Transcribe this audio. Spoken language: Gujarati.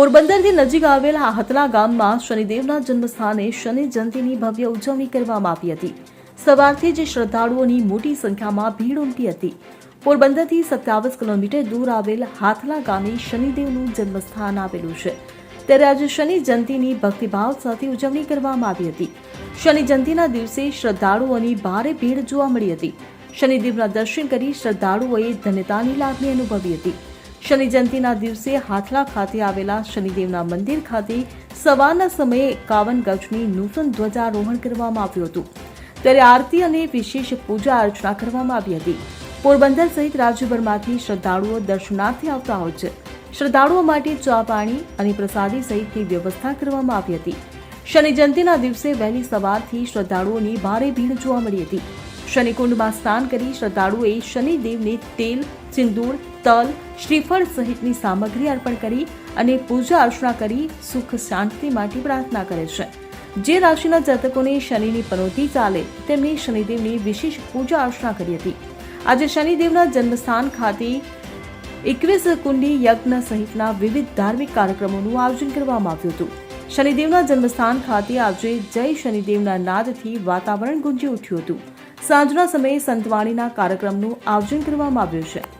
પોરબંદરથી નજીક આવેલા હાથલા ગામમાં શનિદેવના જન્મસ્થાને શનિ જયંતિની ભવ્ય ઉજવણી કરવામાં આવી હતી. સવારથી જ શ્રદ્ધાળુઓની મોટી સંખ્યામાં ભીડ ઉમટી હતી. પોરબંદરથી સત્યાવીસ કિલોમીટર દૂર આવેલ હાથલા ગામે શનિદેવનું જન્મસ્થાન આવેલું છે. ત્યારે આજે શનિ જયંતિની ભક્તિભાવ સાથે ઉજવણી કરવામાં આવી હતી. શનિ જયંતિના દિવસે શ્રદ્ધાળુઓની ભારે ભીડ જોવા મળી હતી. શનિદેવના દર્શન કરી શ્રદ્ધાળુઓએ ધન્યતાની લાગણી અનુભવી હતી. શનિ જયંતિના દિવસે હાથલા ખાતે આવેલા શનિદેવના મંદિર ખાતે સવારના સમયે એકાવન ગજની નૂતન ધ્વજારોહણ કરવામાં આવ્યું હતું. ત્યારે આરતી અને વિશેષ પૂજા અર્ચના કરવામાં આવી હતી. પોરબંદર સહિત રાજ્યભરમાંથી શ્રદ્ધાળુઓ દર્શનાર્થે આવતા હોય છે. શ્રદ્ધાળુઓ માટે ચા પાણી અને પ્રસાદી સહિતની વ્યવસ્થા કરવામાં આવી હતી. શનિ જયંતિના દિવસે વહેલી સવારથી શ્રદ્ધાળુઓની ભારે ભીડ જોવા મળી હતી. શનિકુંડમાં સ્નાન કરી શ્રદ્ધાળુઓએ શનિદેવને તેલ, સિંદૂર તલ, શ્રીફળ સહિતની સામગ્રી અર્પણ કરી અને પૂજા અર્ચના કરી સુખ શાંતિ માટે પ્રાર્થના કરે છે. જે રાશિના જાતકોને શનિની પનોતી ચાલે, તેમણે શનિદેવની વિશેષ પૂજા અર્ચના કરી હતી. આજે શનિદેવના જન્મસ્થાન ખાતે એકવીસ કુંડી યજ્ઞ સહિતના વિવિધ ધાર્મિક કાર્યક્રમોનું આયોજન કરવામાં આવ્યું હતું. શનિદેવના જન્મસ્થાન ખાતે આજે જય શનિદેવના નાદથી વાતાવરણ ગુંજી ઉઠ્યું હતું. સાંજના સમયે સંતવાણીના કાર્યક્રમનું આયોજન કરવામાં આવ્યું છે.